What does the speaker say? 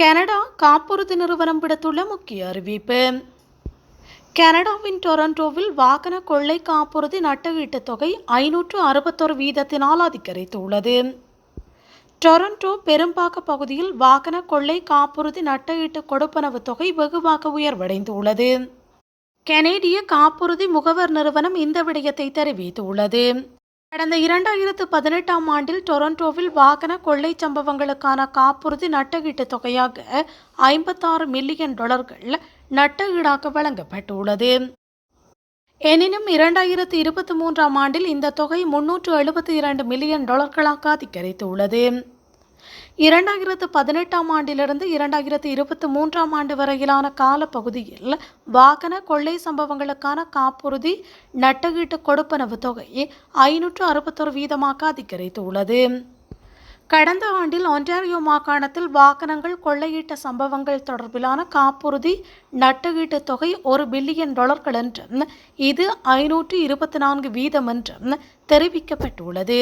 Canada காப்புறுதி நிறுவனம் விடுத்துள்ள முக்கிய அறிவிப்பு. கனடாவின் டொரண்டோவில் வாகன கொள்ளை காப்புறுதி நட்டஈட்டுத் தொகை ஐநூற்று அறுபத்தொரு வீதத்தினால் அதிகரித்துள்ளது. டொரண்டோ பெரும்பாக்க பகுதியில் வாகன கொள்ளை காப்புறுதி நட்டஈட்டு கொடுப்பனவு தொகை வெகுவாக உயர்வடைந்துள்ளது. கனேடிய காப்புறுதி முகவர் நிறுவனம் இந்த விடயத்தை தெரிவித்துள்ளது. கடந்த இரண்டாயிரத்து பதினெட்டாம் ஆண்டில் டொரண்டோவில் வாகன கொள்ளை சம்பவங்களுக்கான காப்புறுதி நட்டகீட்டு தொகையாக ஐம்பத்தாறு மில்லியன் டாலர்கள் நட்டகீடாக வழங்கப்பட்டுள்ளது. எனினும் இரண்டாயிரத்து இருபத்தி மூன்றாம் ஆண்டில் இந்த தொகை முன்னூற்று எழுபத்தி இரண்டு மில்லியன் டாலர்களாக அதிகரித்துள்ளது. இரண்டாயிரத்து பதினெட்டாம் ஆண்டிலிருந்து இரண்டாயிரத்து இருபத்தி மூன்றாம் ஆண்டு வரையிலான காலப்பகுதியில் வாகன கொள்ளை சம்பவங்களுக்கான காப்புறுதி நட்டகீட்டு கொடுப்பனவு தொகை ஐநூற்று அறுபத்தொரு வீதமாக அதிகரித்துள்ளது. கடந்த ஆண்டில் ஒன்டாரியோ மாகாணத்தில் வாகனங்கள் கொள்ளையிட்ட சம்பவங்கள் தொடர்பிலான காப்புறுதி நட்டகீட்டு தொகை ஒரு பில்லியன் டாலர்கள் என்றும் இது ஐநூற்று இருபத்தி நான்கு வீதம் என்றும் தெரிவிக்கப்பட்டுள்ளது.